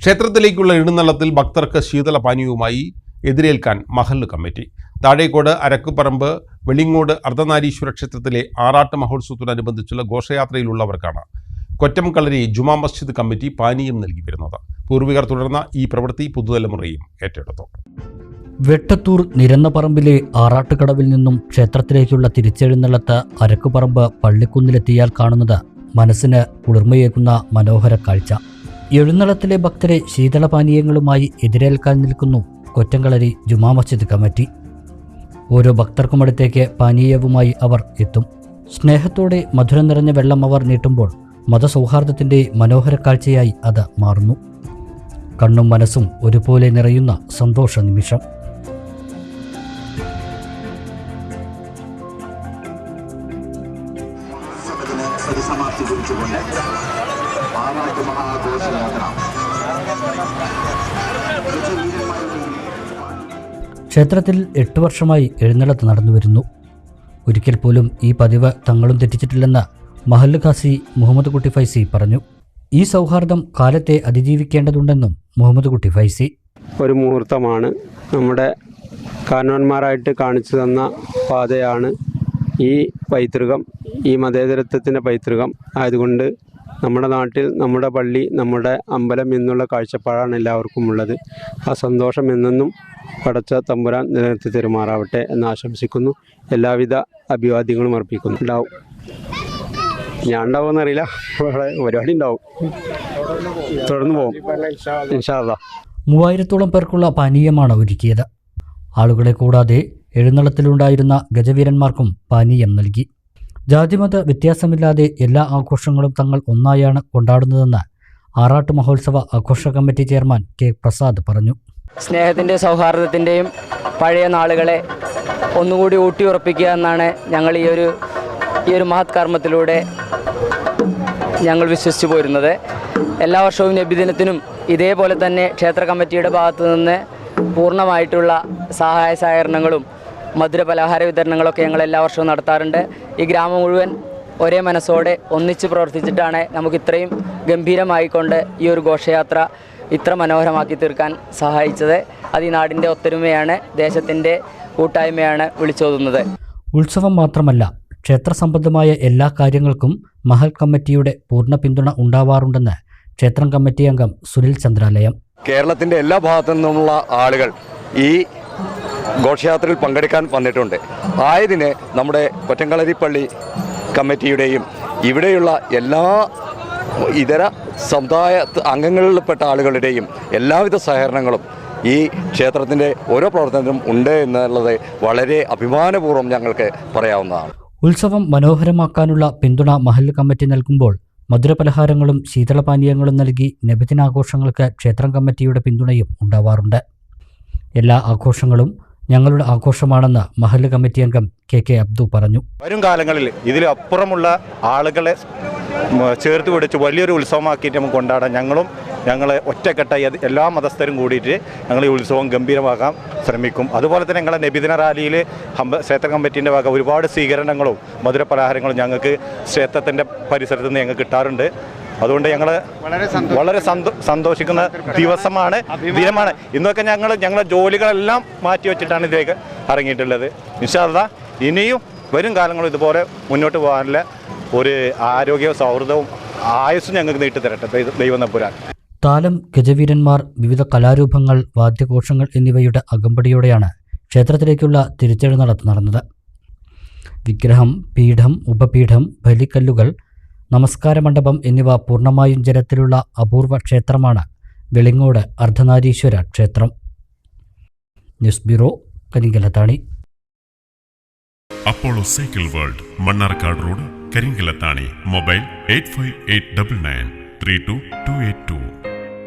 ക്ഷേത്രത്തിലേക്കുള്ള എഴുന്നള്ളത്തിൽ ഭക്തർക്ക് ശീതള പാനീയവുമായി എതിരേൽക്കാൻ മഹല്ല് കമ്മിറ്റി. താഴേക്കോട് അരക്കുപറമ്പ് വെളിങ്ങോട് അർദ്ധനാരീശ്വര ക്ഷേത്രത്തിലെ ആറാട്ട് മഹോത്സവത്തോടനുബന്ധിച്ചുള്ള ഘോഷയാത്രയിലുള്ളവർക്കാണ് കൊറ്റം കളരി ജുമാ മസ്ജിദ് കമ്മിറ്റി പാനീയം നൽകി വരുന്നത്. പൂർവികർ തുടർന്ന ഈ പ്രവൃത്തി പുതുതലമുറയും ഏറ്റെടുത്തു. വെട്ടത്തൂർ നിരന്നപറമ്പിലെ ആറാട്ടുകടവിൽ നിന്നും ക്ഷേത്രത്തിലേക്കുള്ള തിരിച്ചെഴുന്നള്ളത്ത് അരക്കുപറമ്പ് പള്ളിക്കുന്നിലെത്തിയാൽ കാണുന്നത് മനസ്സിന് കുളിർമയേക്കുന്ന മനോഹര കാഴ്ച. എഴുന്നള്ളത്തിലെ ഭക്തരെ ശീതളപാനീയങ്ങളുമായി എതിരേൽക്കാൻ നിൽക്കുന്നു കൊറ്റങ്കളരി ജുമാ മസ്ജിദ് കമ്മിറ്റി. ഓരോ ഭക്തർക്കുമടുത്തേക്ക് പാനീയവുമായി അവർ എത്തും. സ്നേഹത്തോടെ മധുരം നിറഞ്ഞ വെള്ളം അവർ നീട്ടുമ്പോൾ മതസൗഹാർദ്ദത്തിന്റെ മനോഹര കാഴ്ചയായി അത് മാറുന്നു. കണ്ണും മനസ്സും ഒരുപോലെ നിറയുന്ന സന്തോഷ നിമിഷം. പരിസമാപ്തി കുറിച്ചുകൊണ്ട് ആറാട്ട് മഹാഘോഷയാത്ര ക്ഷേത്രത്തിൽ എട്ട് വർഷമായി എഴുന്നള്ളത്ത് നടന്നുവരുന്നു. ഒരിക്കൽ പോലും ഈ പതിവ് തങ്ങളും തെറ്റിച്ചിട്ടില്ലെന്ന് മഹല്ല് ഖാസി മുഹമ്മദ് കുട്ടി ഫൈസി പറഞ്ഞു. ഈ സൗഹാർദ്ദം കാലത്തെ അതിജീവിക്കേണ്ടതുണ്ടെന്നും മുഹമ്മദ് കുട്ടി ഫൈസി. ഒരു മുഹൂർത്തമാണ് നമ്മുടെ കാരണവന്മാരായിട്ട് കാണിച്ചു തന്ന പാതയാണ് ഈ പൈതൃകം ഈ മതേതരത്വത്തിന്റെ പൈതൃകം. ആയതുകൊണ്ട് നമ്മുടെ നാട്ടിൽ നമ്മുടെ പള്ളി നമ്മുടെ അമ്പലം എന്നുള്ള കാഴ്ചപ്പാടാണ് എല്ലാവർക്കും ഉള്ളത്. ആ സന്തോഷം എന്നെന്നും പടച്ച തമ്പുരാൻ നിലനിർത്തി തെരുമാറാവട്ടെ എന്ന് ആശംസിക്കുന്നു. എല്ലാവിധ അഭിവാദ്യങ്ങളും അർപ്പിക്കുന്നു. ഉണ്ടാവും. ഞാൻ ഉണ്ടാവുമെന്നറിയില്ല ഇവിടെ പരിപാടി ഉണ്ടാവും. തുടർന്ന് പോകും മൂവായിരത്തോളം പേർക്കുള്ള പാനീയമാണ് ഒരുക്കിയത്. ആളുകളെ കൂടാതെ എഴുന്നള്ളത്തിലുണ്ടായിരുന്ന ഗജവീരന്മാർക്കും പാനീയം നൽകി. ജാതിമത വ്യത്യാസമില്ലാതെ എല്ലാ ആഘോഷങ്ങളും തങ്ങൾ ഒന്നായാണ് കൊണ്ടാടുന്നതെന്ന് ആറാട്ട് മഹോത്സവ ആഘോഷ കമ്മിറ്റി ചെയർമാൻ കെ പ്രസാദ് പറഞ്ഞു. സ്നേഹത്തിന്റെ സൗഹാർദ്ദത്തിന്റെയും പഴയ നാളുകളെ ഒന്നുകൂടി ഊട്ടിയുറപ്പിക്കുക എന്നാണ് ഞങ്ങൾ ഈ ഒരു ഈ ഒരു മഹത് കർമ്മത്തിലൂടെ ഞങ്ങൾ വിശ്വസിച്ചു പോരുന്നത്. എല്ലാ വർഷവും നബിദിനത്തിനും ഇതേപോലെ തന്നെ ക്ഷേത്ര കമ്മിറ്റിയുടെ ഭാഗത്തു നിന്ന് പൂർണമായിട്ടുള്ള സഹായ സഹകരണങ്ങളും മധുര പലഹാര വിതരണങ്ങളൊക്കെ ഞങ്ങൾ എല്ലാ വർഷവും നടത്താറുണ്ട്. ഈ ഗ്രാമം മുഴുവൻ ഒരേ മനസ്സോടെ ഒന്നിച്ച് പ്രവർത്തിച്ചിട്ടാണ് നമുക്ക് ഇത്രയും ഗംഭീരമായിക്കൊണ്ട് ഈ ഒരു ഘോഷയാത്ര ഇത്ര മനോഹരമാക്കി തീർക്കാൻ സഹായിച്ചത്. അത് ഈ നാടിന്റെ ഒത്തൊരുമയാണ് ദേശത്തിന്റെ കൂട്ടായ്മയാണ് വിളിച്ചോതുന്നത്. ഉത്സവം മാത്രമല്ല ക്ഷേത്ര സംബന്ധമായ എല്ലാ കാര്യങ്ങൾക്കും മഹൽ കമ്മിറ്റിയുടെ പൂർണ പിന്തുണ ഉണ്ടാവാറുണ്ടെന്ന് ക്ഷേത്രം കമ്മിറ്റി അംഗം സുനിൽ ചന്ദ്രാലയം. കേരളത്തിന്റെ എല്ലാ ഭാഗത്തു നിന്നുമുള്ള ആളുകൾ ഈ ഘോഷയാത്രയിൽ പങ്കെടുക്കാൻ വന്നിട്ടുണ്ട്. ആയതിന് നമ്മുടെ കൊറ്റങ്കളരിപ്പള്ളി കമ്മിറ്റിയുടെയും ഇവിടെയുള്ള എല്ലാ ഇതര സമുദായ അംഗങ്ങളിൽപ്പെട്ട ആളുകളുടെയും എല്ലാവിധ സഹകരണങ്ങളും ഈ ക്ഷേത്രത്തിന്റെ ഓരോ പ്രവർത്തനത്തിനും ഉണ്ട് എന്നുള്ളത് വളരെ അഭിമാനപൂർവം ഞങ്ങൾക്ക് പറയാവുന്നതാണ്. ഉത്സവം മനോഹരമാക്കാനുള്ള പിന്തുണ മഹല്ല് കമ്മിറ്റി നൽകുമ്പോൾ മധുരപലഹാരങ്ങളും ശീതളപാനീയങ്ങളും നൽകി നബിദിനാഘോഷങ്ങൾക്ക് ക്ഷേത്രം കമ്മിറ്റിയുടെ പിന്തുണയും ഉണ്ടാവാറുണ്ട്. എല്ലാ ആഘോഷങ്ങളും ഞങ്ങളുടെ ആഘോഷമാണെന്ന് മഹല്ല് കമ്മിറ്റി അംഗം കെ കെ അബ്ദു പറഞ്ഞു. വരും കാലങ്ങളിൽ ഇതിലപ്പുറമുള്ള ആളുകളെ ചേർത്ത് പിടിച്ച് വലിയൊരു ഉത്സവമാക്കിയിട്ട് നമുക്ക് കൊണ്ടാടാൻ ഞങ്ങളും ഞങ്ങളെ ഒറ്റക്കെട്ടായി എല്ലാ മതസ്ഥരും കൂടിയിട്ട് ഞങ്ങൾ ഈ ഉത്സവം ഗംഭീരമാക്കാൻ ശ്രമിക്കും. അതുപോലെ തന്നെ ഞങ്ങളെ നബിദിന റാലിയിൽ ക്ഷേത്ര കമ്മിറ്റീന്റെ ഭാഗം ഒരുപാട് സ്വീകരണങ്ങളും മധുര പലഹാരങ്ങളും ഞങ്ങൾക്ക് ക്ഷേത്രത്തിന്റെ പരിസരത്ത് നിന്ന് ഞങ്ങൾക്ക് കിട്ടാറുണ്ട്. അതുകൊണ്ട് ഞങ്ങൾ വളരെ സന്തോഷിക്കുന്ന ദിവസമാണ് ദിനമാണ്. ഇന്നൊക്കെ ഞങ്ങൾ ഞങ്ങളുടെ ജോലികളെല്ലാം മാറ്റി വെച്ചിട്ടാണ് ഇതിലേക്ക് ഇറങ്ങിയിട്ടുള്ളത്. നിശാദ ഇനിയും വരും കാലങ്ങളും ഇതുപോലെ മുന്നോട്ട് പോകാനുള്ള ഒരു ആരോഗ്യവും സൗഹൃദവും ആയുസ്സും ഞങ്ങൾക്ക് നീട്ടി തരട്ടെ ദൈവ- നമ്പുരാൻ താലം ഗജവീരന്മാർ വിവിധ കലാരൂപങ്ങൾ വാദ്യഘോഷങ്ങൾ എന്നിവയുടെ അകമ്പടിയോടെയാണ് ക്ഷേത്രത്തിലേക്കുള്ള തിരിച്ചെഴുന്നള്ളത്ത് നടന്നത്. വിഗ്രഹം പീഠം ഉപപീഠം ബലിക്കല്ലുകൾ നമസ്കാര മണ്ഡപം എന്നിവ പൂർണമായും ജലത്തിലുള്ള അപൂർവ ക്ഷേത്രമാണ്. വെളിങ്ങോട് അർദ്ധനാരീശ്വര ക്ഷേത്രം. News bureau Karinkallathani. Apollo cycle world Mannarkkad road Karinkallathani. Mobile eight five eight double nine three two two eight two.